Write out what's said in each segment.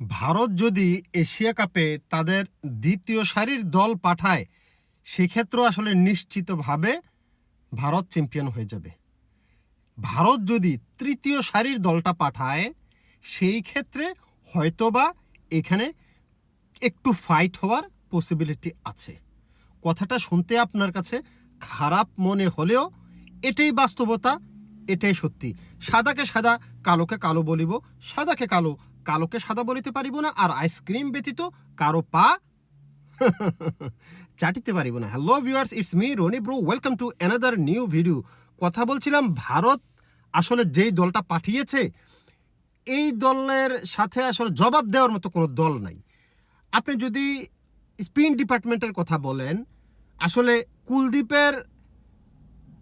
ভারত যদি এশিয়া কাপে তাদের দ্বিতীয় সারির দল পাঠায়, সেক্ষেত্রেও আসলে নিশ্চিতভাবে ভারত চ্যাম্পিয়ন হয়ে যাবে। ভারত যদি তৃতীয় সারির দলটা পাঠায়, সেই ক্ষেত্রে হয়তোবা এখানে একটু ফাইট হওয়ার পসিবিলিটি আছে। কথাটা শুনতে আপনার কাছে খারাপ মনে হলেও এটাই বাস্তবতা, এটাই সত্যি। সাদাকে সাদা, কালোকে কালো বলিব, সাদাকে কালো কালোকে সাদা বলিতে পারিব না আর আইসক্রিম ব্যতীত কারও পা চাটিতে পারিব না। Hello viewers it's me Roni bro welcome to another new video কথা বলছিলাম, ভারত আসলে যেই দলটা পাঠিয়েছে, এই দলের সাথে আসলে জবাব দেওয়ার মতো কোনো দল নাই। আপনি যদি স্পিন ডিপার্টমেন্টের কথা বলেন, আসলে কুলদীপের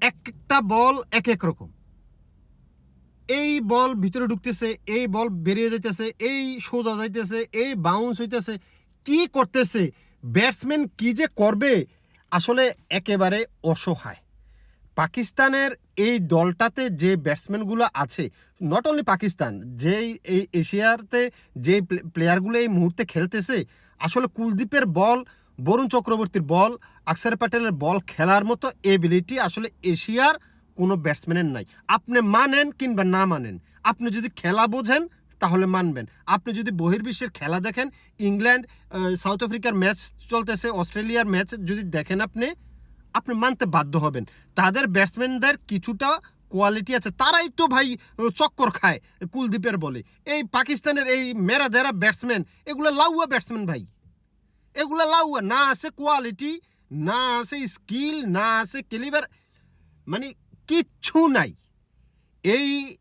এক একটা বল এক এক রকম। এই বল ভিতরে ঢুকতেছে, এই বল বেরিয়ে যাইতেছে, এই সোজা যাইতেছে, এই বাউন্স হইতেছে, কি করতেছে? ব্যাটসম্যান কি যে করবে? আসলে একেবারে অসহায়। পাকিস্তানের এই দলটাতে যে ব্যাটসম্যানগুলো আছে নট অনলি পাকিস্তান, যেই এই এশিয়াতে যে প্লেয়ারগুলো এই মুহূর্তে খেলতেছে, আসলে কুলদীপের বল, বরুণ চক্রবর্তীর বল, আকসার প্যাটেলের বল খেলার মতো এবিলিটি আসলে এশিয়ার কোনো ব্যাটসম্যানের নাই। আপনি মানেন কিংবা না মানেন, আপনি যদি খেলা বোঝেন, তাহলে মানবেন। আপনি যদি বহির্বিশ্বের খেলা দেখেন, ইংল্যান্ড সাউথ আফ্রিকার ম্যাচ চলতেছে, অস্ট্রেলিয়ার ম্যাচ যদি দেখেন আপনি আপনি মানতে বাধ্য হবেন। তাদের ব্যাটসম্যানদের কিছুটা কোয়ালিটি আছে। তারাই তো ভাই চক্কর খায়, কুলদীপের বলে। এই পাকিস্তানের এই মেরা দেরা ব্যাটসম্যান এগুলো লাউয়া ব্যাটসম্যান ভাই। এগুলো লাউয়া, না আছে কোয়ালিটি না আছে স্কিল না আছে কেলিভার মানে কিচ্ছু নাই। এই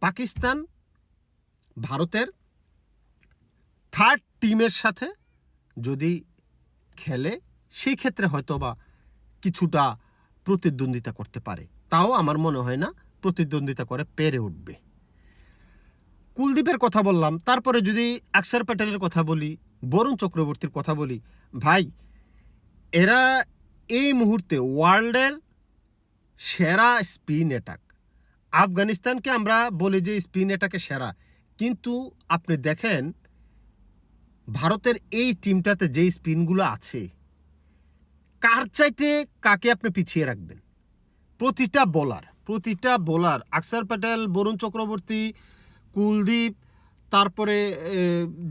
পাকিস্তান, ভারতের থার্ড টিমের সাথে যদি খেলে সেই ক্ষেত্রে হয়তো বা কিছুটা প্রতিদ্বন্দ্বিতা করতে পারে। তাও আমার মনে হয় না প্রতিদ্বন্দ্বিতা করে পেরে উঠবে। কুলদীপের কথা বললাম, তারপরে যদি আকসার প্যাটেলের কথা বলি, বরুণ চক্রবর্তীর কথা বলি, ভাই, এরা এই মুহূর্তে ওয়ার্ল্ডের সেরা স্পিন অ্যাটাক আফগানিস্তানকে আমরা বলি যে স্পিন অ্যাটাকে সেরা। কিন্তু আপনি দেখেন, ভারতের এই টিমটাতে যেই স্পিনগুলো আছে, কার চাইতে কাকে আপনি পিছিয়ে রাখবেন? প্রতিটা বোলার প্রতিটা বোলার আকসার প্যাটেল, বরুণ চক্রবর্তী, কুলদীপ, তারপরে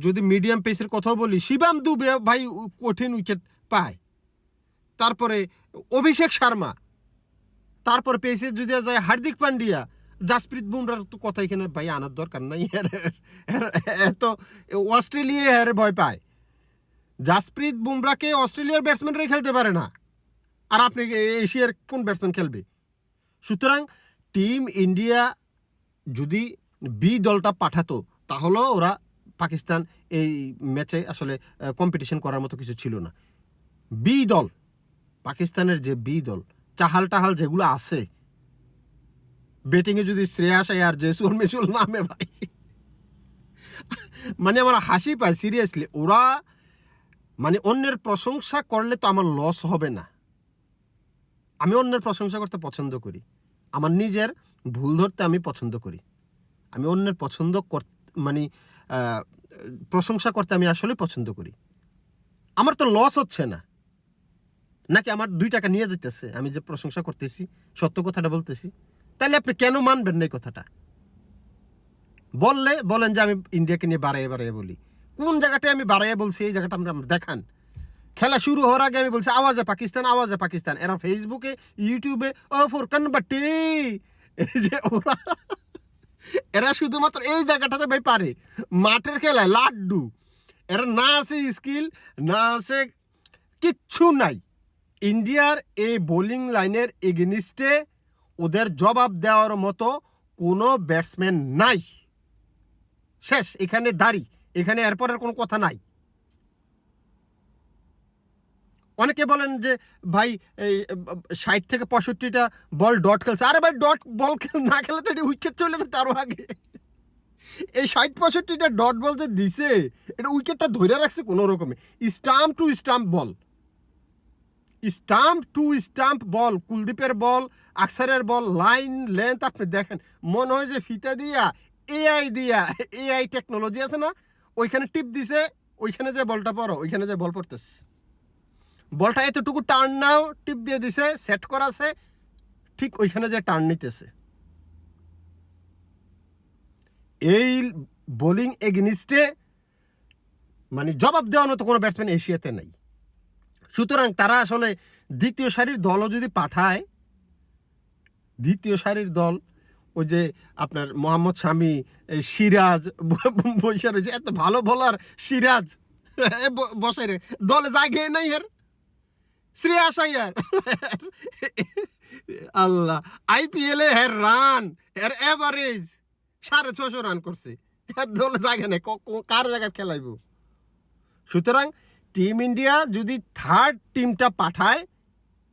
যদি মিডিয়াম পেসের কথাও বলি, শিবাম দুবে ভাই কঠিন উইকেট পায়। তারপরে অভিষেক শর্মা তারপর পেয়েছে যদি যায় হার্দিক পান্ডিয়া। জাসপ্রীত বুমরার তো কথা এখানে ভাই আনার দরকার নাই। এত অস্ট্রেলিয়া এর ভয় পায়। জাসপ্রীত বুমরাকে অস্ট্রেলিয়ার ব্যাটসম্যানরাই খেলতে পারে না। আর আপনি এশিয়ার কোন ব্যাটসম্যান খেলবে? সুতরাং টিম ইন্ডিয়া যদি বি দলটা পাঠাতো, তাহলেও ওরা পাকিস্তান এই ম্যাচে আসলে কম্পিটিশন করার মতো কিছু ছিল না। বি দল, পাকিস্তানের যে বি দল চাহাল টাহাল যেগুলো আছে। ব্যাটিংয়ে যদি শ্রেয়াস আর জেসুল মেসুল নামে ভাই। মানে আমার হাসি পায় সিরিয়াসলি ওরা মানে অন্যের প্রশংসা করলে তো আমার লস হবে না। আমি অন্যের প্রশংসা করতে পছন্দ করি। আমার নিজের ভুল ধরতে আমি পছন্দ করি। আমি অন্যের পছন্দ কর মানে প্রশংসা করতে আমি আসলে পছন্দ করি। আমার তো লস হচ্ছে না। নাকি আমার দুই টাকা নিয়ে যেতেছে আমি যে প্রশংসা করতেছি, সত্য কথাটা বলতেছি তাহলে আপনি কেন মানবেন না এই কথাটা? বললে, বলেন যে আমি ইন্ডিয়াকে নিয়ে বাড়াইয়ে বাড়াইয়ে বলি। কোন জায়গাটায় আমি বাড়াইয়ে বলছি এই জায়গাটা আমরা দেখান। খেলা শুরু হওয়ার আগে আমি বলছি, আওয়াজে পাকিস্তান আওয়াজে পাকিস্তান। এরা ফেসবুকে ইউটিউবে ও ফুরকান বাটি যে ওরা, এরা শুধুমাত্র এই জায়গাটাতে ভাই পারে। মাঠের খেলায় লাড্ডু। এরা না আছে স্কিল না আছে কিচ্ছু নাই। ইন্ডিয়ার এই বোলিং লাইনের এগেনিস্টে ওদের জবাব দেওয়ার মতো কোনো ব্যাটসম্যান নাই। শেষ, এখানে দাঁড়ি, এখানে এরপরের কোনো কথা নাই। অনেকে বলেন যে, ভাই, এই, ষাট থেকে পঁয়ষট্টিটা বল ডট খেলছে। আরে ভাই, ডট বল না খেলে তো এটি উইকেট চলে যাচ্ছে আরও আগে। এই ষাট পঁয়ষট্টিটা ডট বল যে দিছে, এটা উইকেটটা ধরে রাখছে কোনো রকমে। Stump to stump ball. Stump, to stump ball, কুলদীপের ball, আকসারের বল, লাইন, লেন্থ, আপনি দেখেন। মনে হয় যে ফিতা দিয়া, এআই দিয়া, এআই টেকনোলজি আছে না? ওইখানে টিপ দিছে, ওইখানে যে বলটা পড়ো, ওইখানে যে বল পড়তেছে। বলটা এতটুকু টার্ন নাও, টিপ দিয়ে দিছে সেট করা আছে ঠিক ওইখানে যে টার্ন নিতেছে। এই বোলিং এগনিস্টে মানে জবাব দেওয়ার মতো কোনো ব্যাটসম্যান এশিয়াতে নেই। সুতরাং তারা আসলে দ্বিতীয় সারির দলও যদি পাঠায়, দ্বিতীয় সারির দল, ওই যে আপনার মোহাম্মদ এই সিরাজ বৈশা রয়েছে, এত ভালো বলার সিরাজ বসে রে, দলে জায়গায় নাই এর শ্রেয়াস আয়ার আল্লাহ আইপিএলে হের রান এর এভারেজ সাড়ে ছশো রান করছে। দলে জায়গা নেই কার জায়গায় খেলাইব? সুতরাং টিম ইন্ডিয়া যদি থার্ড টিমটা পাঠায়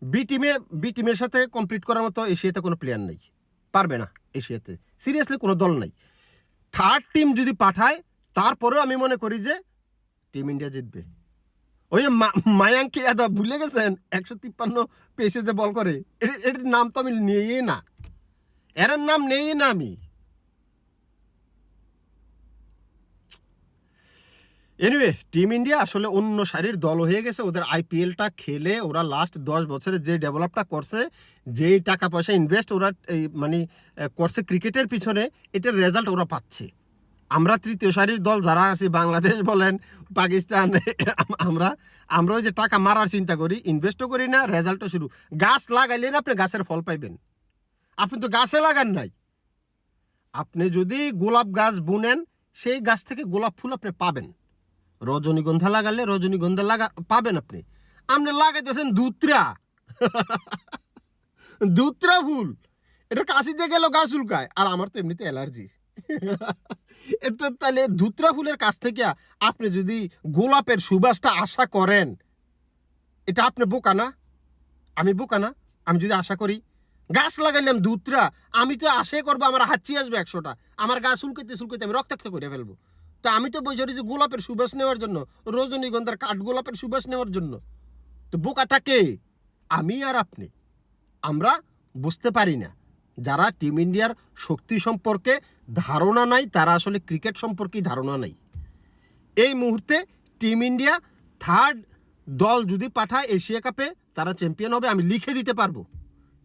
বি টিমে বি টিমের সাথে কমপ্লিট করার মতো এশিয়াতে কোনো প্লেয়ার নেই। পারবে না এশিয়াতে। সিরিয়াসলি কোনো দল নেই। থার্ড টিম যদি পাঠায়, তারপরেও আমি মনে করি যে টিম ইন্ডিয়া জিতবে। ওই মায়াঙ্কি যাদব, ভুলে গেছেন? একশো তিপ্পান্ন পেসে যে বল করে এটি- এটির নাম তো আমি নিয়েই না। এর নাম নেই না আমি। এনিওয়ে টিম ইন্ডিয়া আসলে অন্য সারির দল হয়ে গেছে। ওদের আইপিএলটা খেলে ওরা লাস্ট দশ বছরে যে ডেভেলপটা করছে, যেই টাকা পয়সা ইনভেস্ট ওরা এই মানে করছে ক্রিকেটের পিছনে, এটার রেজাল্ট ওরা পাচ্ছে। আমরা তৃতীয় সারির দল যারা আছি, বাংলাদেশ বলেন, পাকিস্তান আমরা আমরা ওই যে টাকা মারার চিন্তা করি ইনভেস্টও করি না রেজাল্টও শুরু। গাছ লাগাইলে না আপনি, গাছের ফল পাইবেন। আপনি তো গাছে লাগান নাই। আপনি যদি গোলাপ গাছ বুনেন, সেই গাছ থেকে গোলাপ ফুল আপনি পাবেন। রজনীগন্ধা লাগালে রজনীগন্ধা লাগা, পাবেন আপনি। আপনি লাগাইতেছেন দুত্রা দুত্রা ফুল। এটা কাশিতে গেল গাছ উল্কায় আর আমার তো এমনিতে অ্যালার্জি। এটা তাহলে ধুত্রা ফুলের কাছ থেকে আপনি যদি গোলাপের সুবাসটা আশা করেন, এটা আপনি বোকা না? আমি বোকা না? আমি যদি আশা করি। গাছ লাগাইলাম দুত্রা আমি তো আশাই করব আমার হাঁচি আসবে একশোটা। আমার গাছ উল্কাইতে সুলকাইতে আমি রক্তাক্ত করে ফেলব। তো আমি তো বসে রয়েছি গোলাপের সুবাস নেওয়ার জন্য। রজনীগন্ধার কাঠ গোলাপের সুবাস নেওয়ার জন্য। তো বোকাটা কে? আমি আর আপনি। আমরা বুঝতে পারি না। যারা টিম ইন্ডিয়ার শক্তি সম্পর্কে ধারণা নাই, তারা আসলে ক্রিকেট সম্পর্কেই ধারণা নাই। এই মুহূর্তে টিম ইন্ডিয়া থার্ড দল যদি পাঠায় এশিয়া কাপে, তারা চ্যাম্পিয়ন হবে, আমি লিখে দিতে পারব।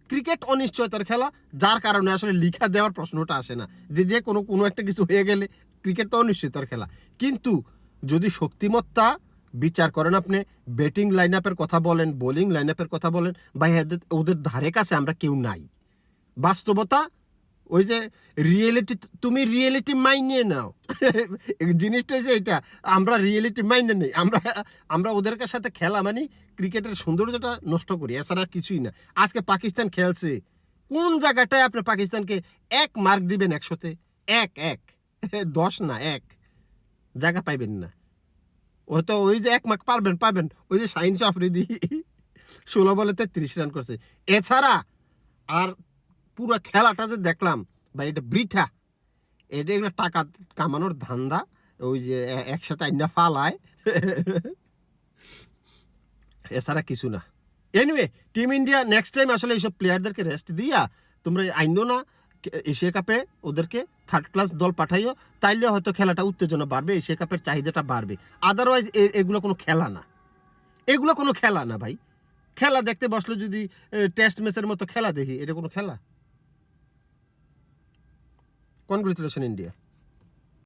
ক্রিকেট অনিশ্চয়তার খেলা, যার কারণে আসলে লিখা দেওয়ার প্রশ্নটা আসে না। যে যে কোনো কোনো একটা কিছু হয়ে গেলে ক্রিকেট তো অনিশ্চয়তার খেলা। কিন্তু যদি শক্তিমত্তা, বিচার করেন আপনি ব্যাটিং লাইন আপের কথা বলেন বোলিং লাইন আপের কথা বলেন বা ওদের ধারে কাছে আমরা কেউ নাই। বাস্তবতা, ওই যে রিয়েলিটি তুমি রিয়েলিটি মাইনে নাও। জিনিসটা হচ্ছে এটা আমরা রিয়েলিটি মাইনে নেই। আমরা আমরা ওদের সাথে খেলা মানে ক্রিকেটের সৌন্দর্যটা নষ্ট করি, এছাড়া কিছুই না। আজকে পাকিস্তান খেলছে, কোন জায়গাটায় আপনি পাকিস্তানকে এক মার্ক দিবেন একশোতে? এক এক। দশ না, এক। জায়গা পাইবেন না। হয়তো ওই যে এক মার্ক পারবেন, পাবেন। ওই যে সাইন্স আফ্রিদি ষোলো বলে তেত্রিশ রান করছে। এছাড়া আর পুরো খেলাটা যে দেখলাম বা এটা বৃথা। এটা এগুলো টাকা কামানোর ধান্দা। ওই যে একসাথে আইনা ফালায়। এছাড়া কিছু না। Anyway team India next time আসলে এইসব প্লেয়ারদেরকে রেস্ট দিয়া তোমরা আইনো না এশিয়া কাপে ওদেরকে থার্ড ক্লাস দল পাঠাইও, তাইলে হয়তো খেলাটা উত্তেজনা বাড়বে, এশিয়া কাপের চাহিদাটা বাড়বে। আদারওয়াইজ এগুলো কোনো খেলা না। এগুলো কোনো খেলা না ভাই। খেলা দেখতে বসলে যদি টেস্ট ম্যাচের মতো খেলা দেখি, এটা কোনো খেলা? Congratulation India